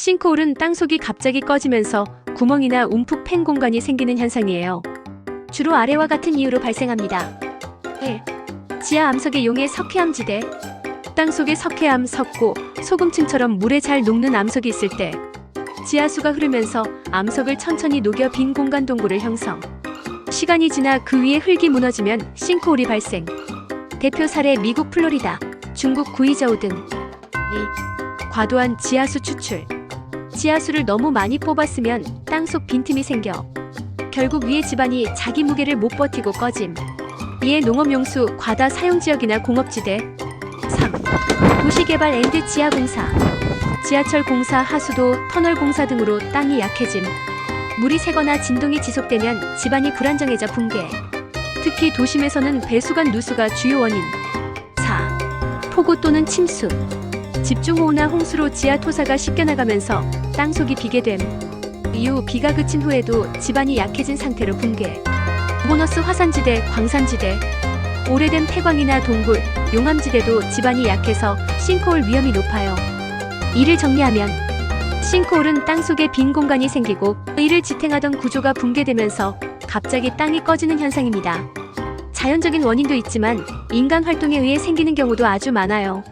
싱크홀은 땅속이 갑자기 꺼지면서 구멍이나 움푹 팬 공간이 생기는 현상이에요. 주로 아래와 같은 이유로 발생합니다. 1. 지하 암석의 용해 석회암 지대 땅속에 석회암, 석고, 소금층처럼 물에 잘 녹는 암석이 있을 때 지하수가 흐르면서 암석을 천천히 녹여 빈 공간 동굴을 형성. 시간이 지나 그 위에 흙이 무너지면 싱크홀이 발생. 대표 사례 미국 플로리다, 중국 구이저우 등. 2. 과도한 지하수 추출. 지하수를 너무 많이 뽑았으면 땅속 빈틈이 생겨 결국 위의 집안이 자기 무게를 못 버티고 꺼짐. 이에 농업용수 과다 사용 지역이나 공업지대. 3. 도시개발 앤드 지하공사. 지하철 공사, 하수도, 터널 공사 등으로 땅이 약해짐. 물이 새거나 진동이 지속되면 집안이 불안정해져 붕괴. 특히 도심에서는 배수관 누수가 주요 원인. 4. 폭우 또는 침수. 집중호우나 홍수로 지하 토사가 씻겨나가면서 땅속이 비게 됨. 이후 비가 그친 후에도 집안이 약해진 상태로 붕괴. 보너스 화산지대, 광산지대, 오래된 폐광이나 동굴, 용암지대도 집안이 약해서 싱크홀 위험이 높아요. 이를 정리하면 싱크홀은 땅속에 빈 공간이 생기고 이를 지탱하던 구조가 붕괴되면서 갑자기 땅이 꺼지는 현상입니다. 자연적인 원인도 있지만 인간 활동에 의해 생기는 경우도 아주 많아요.